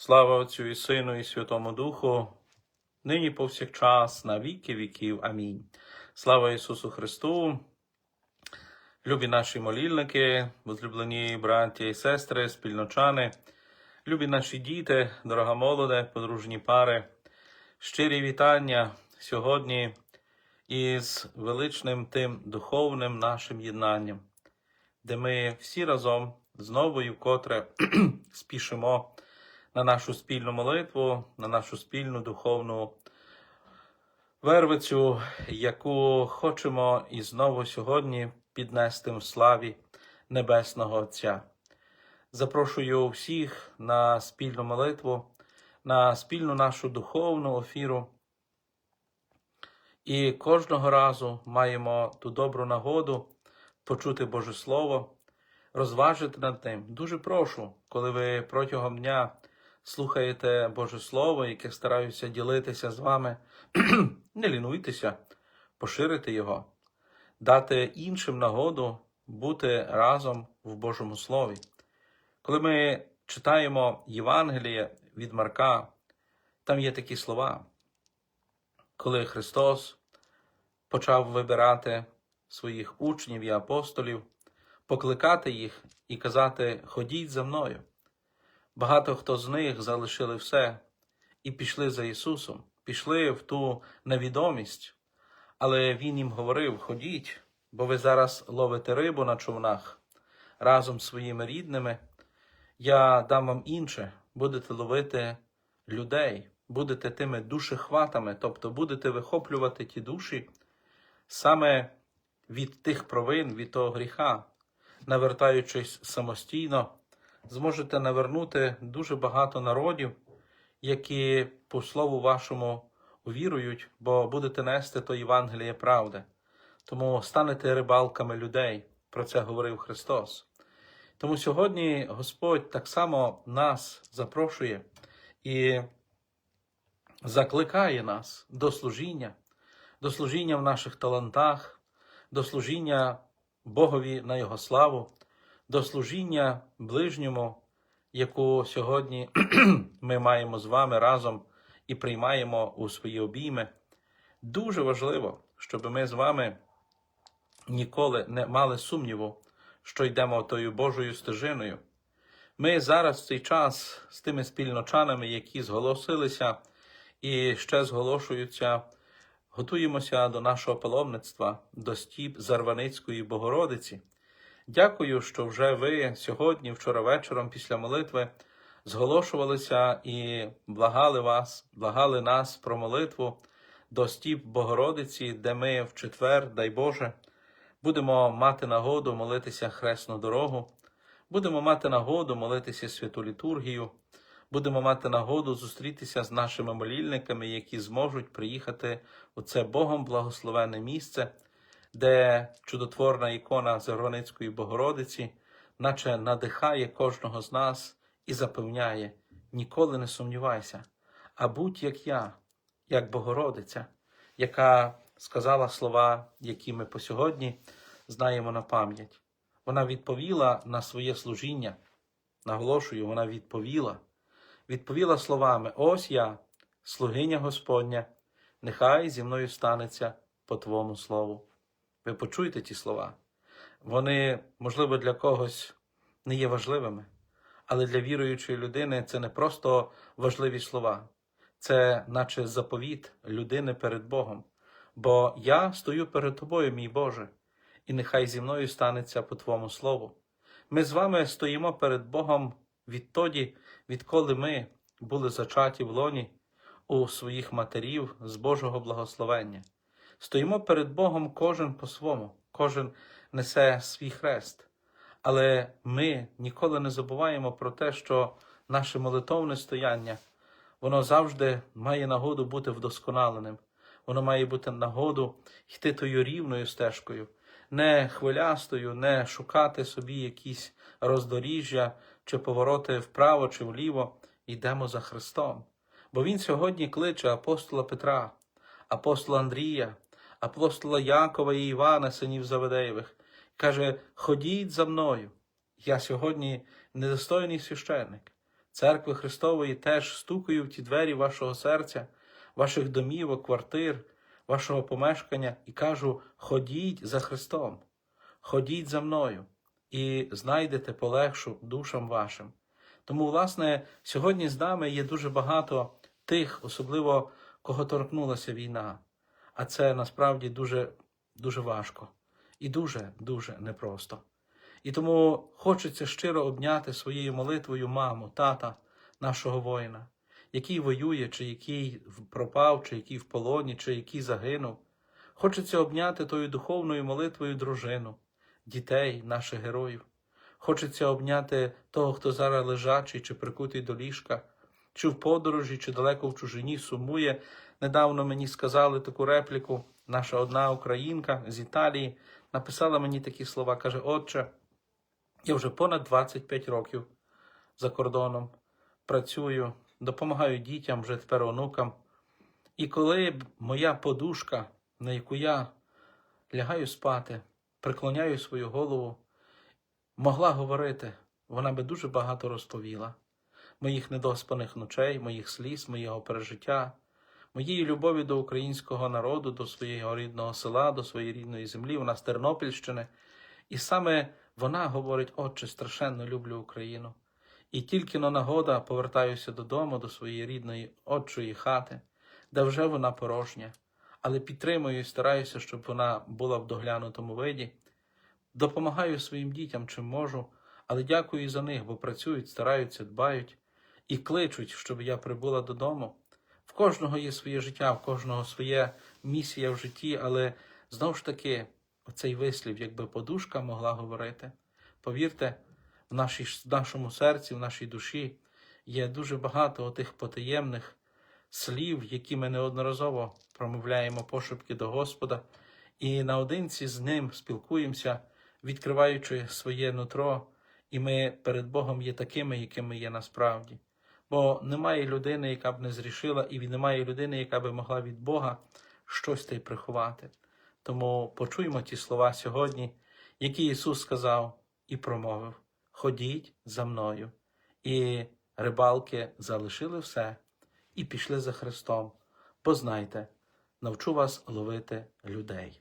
Слава Отцю і Сину, і Святому Духу, нині повсякчас, на віки віків. Амінь. Слава Ісусу Христу, любі наші молільники, возлюблені браті і сестри, спільночани, любі наші діти, дорога молоде, подружні пари, щирі вітання сьогодні із величним тим духовним нашим єднанням, де ми всі разом знову і вкотре спішимо на нашу спільну молитву, на нашу спільну духовну вервицю, яку хочемо і знову сьогодні піднести в славі Небесного Отця. Запрошую всіх на спільну молитву, на спільну нашу духовну офіру. І кожного разу маємо ту добру нагоду почути Боже Слово, розважити над ним. Дуже прошу, коли ви протягом дня слухаєте Боже Слово, яке стараюся ділитися з вами, не лінуйтеся, поширити його, дати іншим нагоду бути разом в Божому Слові. Коли ми читаємо Євангеліє від Марка, там є такі слова, коли Христос почав вибирати своїх учнів і апостолів, покликати їх і казати: Ходіть за мною. Багато хто з них залишили все і пішли за Ісусом, пішли в ту невідомість, але Він їм говорив: Ходіть, бо ви зараз ловите рибу на човнах разом з своїми рідними. Я дам вам інше, будете ловити людей, будете тими душехватами, тобто будете вихоплювати ті душі саме від тих провин, від того гріха, навертаючись самостійно зможете навернути дуже багато народів, які по слову вашому увірують, бо будете нести то Євангеліє правди. Тому станете рибалками людей. Про це говорив Христос. Тому сьогодні Господь так само нас запрошує і закликає нас до служіння, до служіння в наших талантах, до служіння Богові на Його славу, до служіння ближньому, яку сьогодні ми маємо з вами разом і приймаємо у свої обійми. Дуже важливо, щоб ми з вами ніколи не мали сумніву, що йдемо тою Божою стежиною. Ми зараз в цей час з тими спільночанами, які зголосилися і ще зголошуються, готуємося до нашого паломництва, до стіп Зарваницької Богородиці. Дякую, що вже ви сьогодні, вчора вечором, після молитви, зголошувалися і благали вас, благали нас про молитву до стіп Богородиці, де ми в четвер, дай Боже, будемо мати нагоду молитися хресну дорогу, будемо мати нагоду молитися святу літургію, будемо мати нагоду зустрітися з нашими молільниками, які зможуть приїхати у це Богом благословенне місце де чудотворна ікона Загорницької Богородиці, наче надихає кожного з нас і запевняє: ніколи не сумнівайся, а будь як я, як Богородиця, яка сказала слова, які ми по сьогодні знаємо на пам'ять. Вона відповіла на своє служіння. Наголошую, вона відповіла. Відповіла словами: Ось я, слугиня Господня, нехай зі мною станеться по Твому слову. Ви почуєте ті слова. Вони, можливо, для когось не є важливими, але для віруючої людини це не просто важливі слова, це наче заповіт людини перед Богом. Бо я стою перед тобою, мій Боже, і нехай зі мною станеться по Твому слову. Ми з вами стоїмо перед Богом відтоді, відколи ми були зачаті в лоні у своїх матерів з Божого благословення. Стоїмо перед Богом кожен по-своєму, кожен несе свій хрест. Але ми ніколи не забуваємо про те, що наше молитовне стояння, воно завжди має нагоду бути вдосконаленим. Воно має бути нагоду йти тою рівною стежкою, не хвилястою, не шукати собі якісь роздоріжжя чи повороти вправо чи вліво. Йдемо за Христом. Бо Він сьогодні кличе апостола Петра, апостола Андрія, апостола Якова і Івана, синів Заведеєвих, каже: Ходіть за мною. Я сьогодні недостойний священник. церкви Христової теж стукаю в ті двері вашого серця, ваших домівок, квартир, вашого помешкання і кажу: ходіть за Христом, ходіть за мною і знайдете полегшу душам вашим. Тому, власне, сьогодні з нами є дуже багато тих, особливо кого торкнулася війна. А це насправді дуже, дуже важко і дуже, дуже непросто. І тому хочеться щиро обняти своєю молитвою маму, тата нашого воїна, який воює, чи який пропав, чи який в полоні, чи який загинув. Хочеться обняти тою духовною молитвою дружину, дітей, наших героїв. Хочеться обняти того, хто зараз лежачий чи прикутий до ліжка, чи в подорожі, чи далеко в чужині сумує. Недавно мені сказали таку репліку. Наша одна українка з Італії написала мені такі слова. каже: Отче, я вже понад 25 років за кордоном працюю, допомагаю дітям, вже тепер онукам. І коли моя подушка, на яку я лягаю спати, преклоняю свою голову, могла говорити, вона би дуже багато розповіла моїх недоспаних ночей, моїх сліз, моєго пережиття, моєї любові до українського народу, до свого рідного села, до своєї рідної землі, вона з Тернопільщини. І саме вона говорить: Отче, страшенно люблю Україну. І тільки на нагода повертаюся додому, до своєї рідної отчої хати, де вже вона порожня, але підтримую і стараюся, щоб вона була в доглянутому виді. Допомагаю своїм дітям, чим можу, але дякую і за них, бо працюють, стараються, дбають і кличуть, щоб я прибула додому. В кожного є своє життя, в кожного своя місія в житті, але знову ж таки, оцей вислів, якби подушка могла говорити. Повірте, в, нашій, в нашому серці, в нашій душі є дуже багато тих потаємних слів, які ми неодноразово промовляємо пошепки до Господа, і наодинці з ним спілкуємося, відкриваючи своє нутро, і ми перед Богом є такими, якими є насправді. Бо немає людини, яка б не зрішила, і немає людини, яка би могла від Бога щось та й приховати. Тому почуємо ті слова сьогодні, які Ісус сказав і промовив: Ходіть за мною. І рибалки залишили все і пішли за Христом. Бо знайте, навчу вас ловити людей.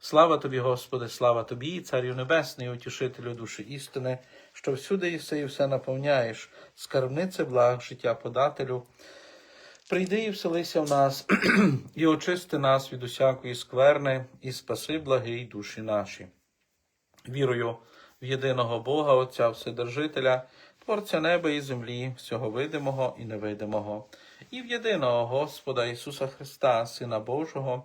Слава тобі, Господи, слава тобі, Царю Небесний, утішителю душі істини, що всюди і все і все наповняєш, скарбнице благ, життя подателю. Прийди і вселися в нас, і очисти нас від усякої скверни, і спаси благий душі наші. Вірую в єдиного Бога, Отця Вседержителя, Творця неба і землі, всього видимого і невидимого, і в єдиного Господа Ісуса Христа, Сина Божого,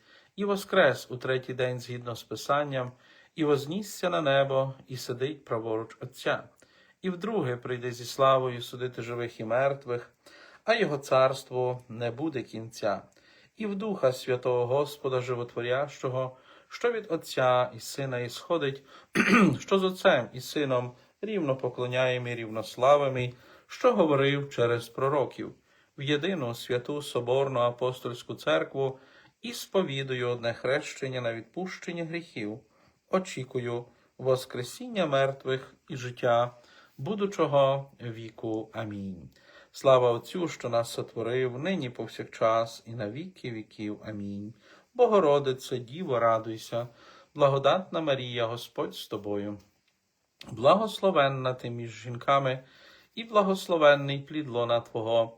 і воскрес у третій день згідно з Писанням, і вознісся на небо, і сидить праворуч Отця, і вдруге прийде зі славою судити живих і мертвих, а його царство не буде кінця, і в Духа Святого Господа Животворящого, що від Отця і Сина ісходить, що з Отцем і Сином рівно поклоняємо і рівнославими, що говорив через пророків, в єдину святу Соборну апостольську церкву і сповідую одне хрещення на відпущення гріхів, очікую Воскресіння мертвих і життя будучого віку. Амінь. Слава Отцю, що нас сотворив, нині повсякчас, і на віки віків. Амінь. Богородице, Діво, радуйся, благодатна Марія, Господь з тобою. Благословенна ти між жінками, і благословенний плід лона Твого,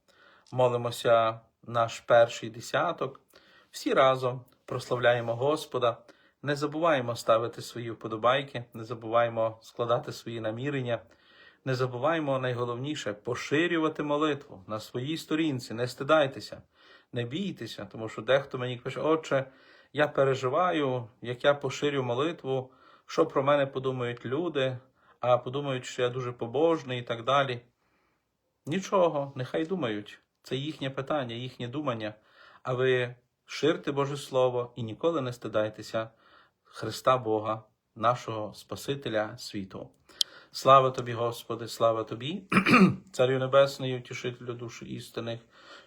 Молимося наш перший десяток. Всі разом прославляємо Господа, не забуваємо ставити свої вподобайки, не забуваємо складати свої намірення, не забуваємо найголовніше поширювати молитву на своїй сторінці, не стидайтеся, не бійтеся, тому що дехто мені пише, отче, я переживаю, як я поширю молитву, що про мене подумають люди, а подумають, що я дуже побожний і так далі. Нічого, нехай думають. Це їхнє питання, їхнє думання. А ви ширте Боже Слово і ніколи не стидайтеся Христа Бога, нашого Спасителя світу. Слава тобі, Господи, слава тобі, Царю Небесний, утішителю душі істинних,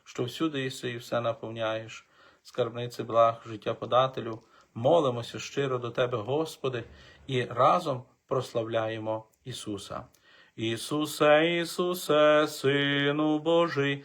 що всюди єси і все наповняєш, скарбниці благ, життя подателю. Молимося щиро до Тебе, Господи, і разом прославляємо Ісуса. Ісусе, Ісусе, Сину Божий,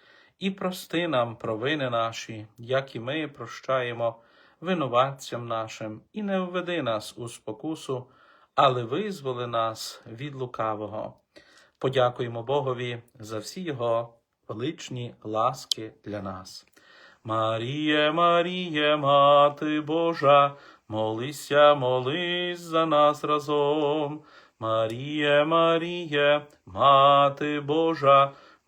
і прости нам провини наші, як і ми прощаємо винуватцям нашим, і не введи нас у спокусу, але визволи нас від лукавого. Подякуємо Богові за всі Його величні ласки для нас. Маріє, Маріє, Мати Божа, молися, молись за нас разом. Маріє, Маріє, Мати Божа,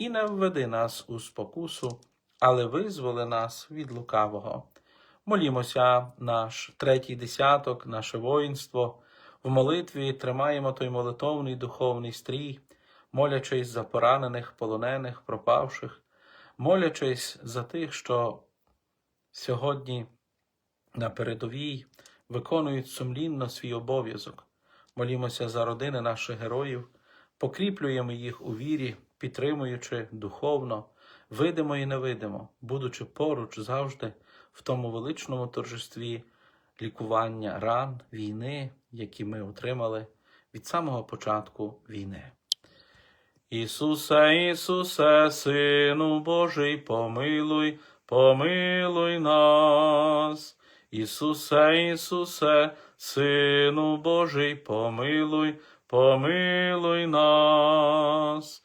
і не введи нас у спокусу, але визволи нас від лукавого. Молімося, наш третій десяток, наше воїнство. В молитві тримаємо той молитовний духовний стрій, молячись за поранених, полонених, пропавших, молячись за тих, що сьогодні на передовій виконують сумлінно свій обов'язок. Молімося за родини наших героїв, покріплюємо їх у вірі, підтримуючи духовно, видимо і невидимо, будучи поруч завжди в тому величному торжестві лікування ран війни, які ми отримали від самого початку війни. Ісусе, Ісусе, Сину Божий, помилуй, помилуй нас. Ісусе, Ісусе, Сину Божий, помилуй, помилуй нас.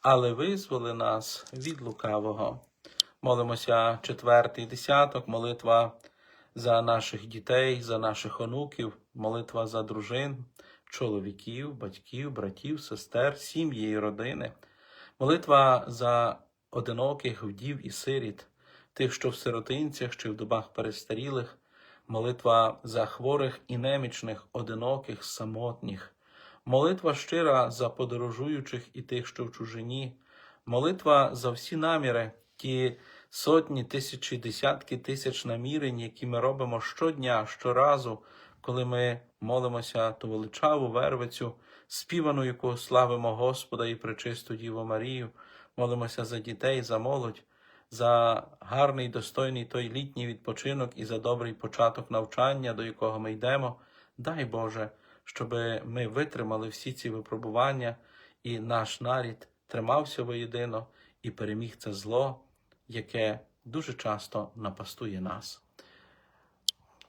але визволи нас від лукавого. Молимося четвертий десяток, молитва за наших дітей, за наших онуків, молитва за дружин, чоловіків, батьків, братів, сестер, сім'ї і родини, молитва за одиноких вдів і сиріт, тих, що в сиротинцях чи в добах перестарілих, молитва за хворих і немічних, одиноких, самотніх, молитва щира за подорожуючих і тих, що в чужині, молитва за всі наміри, ті сотні, тисячі, десятки тисяч намірень, які ми робимо щодня, щоразу, коли ми молимося ту величаву вервицю, співану, яку славимо Господа і пречисту Діву Марію, молимося за дітей, за молодь, за гарний, достойний той літній відпочинок і за добрий початок навчання, до якого ми йдемо. Дай Боже, щоб ми витримали всі ці випробування, і наш нарід тримався воєдино і переміг це зло, яке дуже часто напастує нас.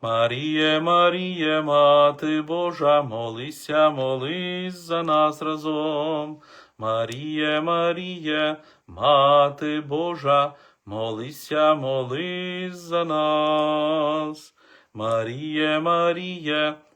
Маріє, Маріє, Мати Божа, молися, молись за нас разом. Маріє, Маріє, Мати Божа, молися, молись за нас. Маріє, Маріє,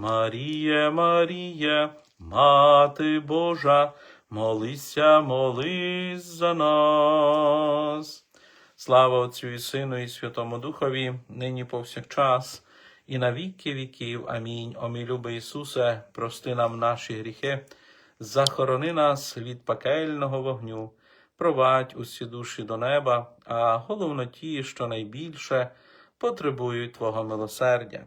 Маріє, Маріє, Мати Божа, молися, молись за нас. Слава Отцю і Сину, і Святому Духові, нині повсякчас, і на віки віків. Амінь. О мій любий Ісусе, прости нам наші гріхи, захорони нас від пекельного вогню, провадь усі душі до неба, а головно ті, що найбільше потребують Твого милосердя.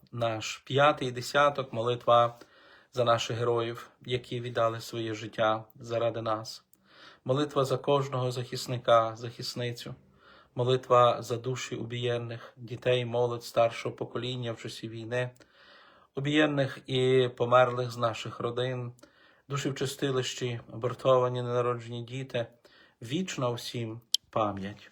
наш п'ятий десяток, молитва за наших героїв, які віддали своє життя заради нас. Молитва за кожного захисника, захисницю, молитва за душі убієнних, дітей, молодь старшого покоління в часі війни, убієнних і померлих з наших родин, душі в чистилищі, абортовані ненароджені діти, вічна всім пам'ять.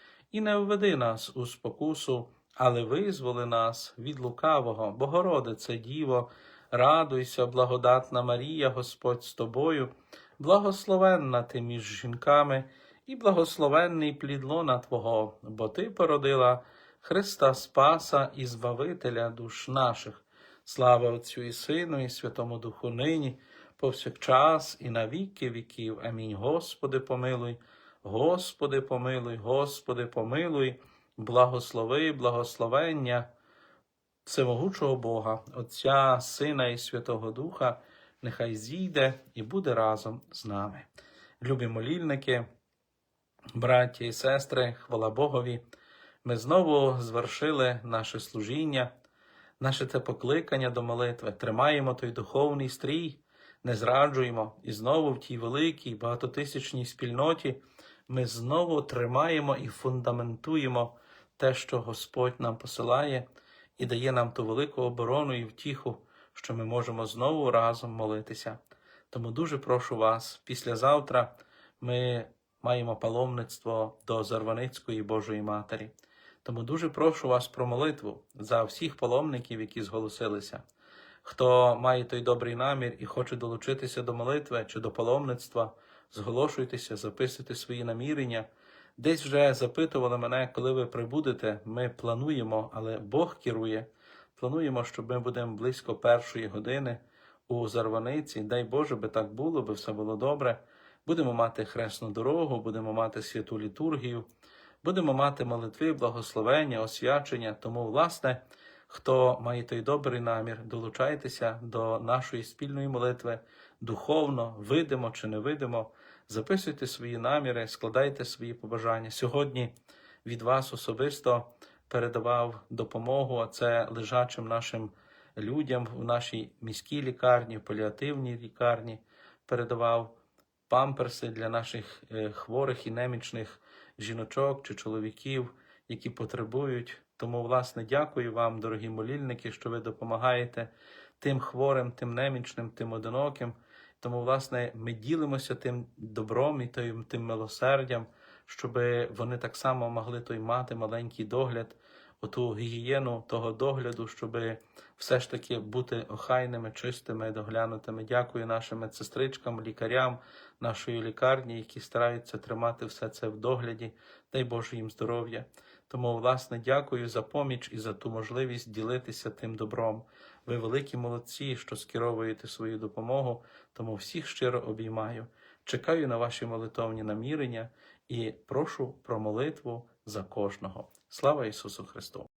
і не введи нас у спокусу, але визволи нас від лукавого, Богородице Діво, радуйся, благодатна Марія, Господь з тобою, благословенна ти між жінками, і благословенний плід лона Твого, бо Ти породила Христа Спаса і Збавителя душ наших. Слава Отцю і Сину, і Святому Духу нині, повсякчас і на віки віків. Амінь. Господи, помилуй, Господи, помилуй, Господи, помилуй, благослови, благословення всемогучого Бога, Отця, Сина і Святого Духа, нехай зійде і буде разом з нами. Любі молільники, браття і сестри, хвала Богові, ми знову звершили наше служіння, наше те покликання до молитви, тримаємо той духовний стрій, не зраджуємо, і знову в тій великій багатотисячній спільноті ми знову тримаємо і фундаментуємо те, що Господь нам посилає, і дає нам ту велику оборону і втіху, що ми можемо знову разом молитися. Тому дуже прошу вас, післязавтра ми маємо паломництво до Зарваницької Божої Матері. Тому дуже прошу вас про молитву за всіх паломників, які зголосилися. Хто має той добрий намір і хоче долучитися до молитви чи до паломництва, зголошуйтеся, записуйте свої намірення. Десь вже запитували мене, коли ви прибудете. Ми плануємо, але Бог керує. Плануємо, що ми будемо близько першої години у Зарваниці. Дай Боже, би так було, би все було добре. Будемо мати хресну дорогу, будемо мати святу літургію, будемо мати молитви, благословення, освячення. Тому, власне, хто має той добрий намір, долучайтеся до нашої спільної молитви духовно, видимо чи не видимо. Записуйте свої наміри, складайте свої побажання. Сьогодні від вас особисто передавав допомогу, а це лежачим нашим людям в нашій міській лікарні, в паліативній лікарні, передавав памперси для наших е, хворих і немічних жіночок чи чоловіків, які потребують. Тому, власне, дякую вам, дорогі молільники, що ви допомагаєте тим хворим, тим немічним, тим одиноким. Тому, власне, ми ділимося тим добром і тим, тим милосердям, щоб вони так само могли той мати маленький догляд, оту гігієну того догляду, щоб все ж таки бути охайними, чистими, доглянутими. Дякую нашим медсестричкам, лікарям нашої лікарні, які стараються тримати все це в догляді. Дай Боже їм здоров'я. Тому, власне, дякую за поміч і за ту можливість ділитися тим добром. Ви великі молодці, що скеровуєте свою допомогу, тому всіх щиро обіймаю. Чекаю на ваші молитовні намірення і прошу про молитву за кожного. Слава Ісусу Христу!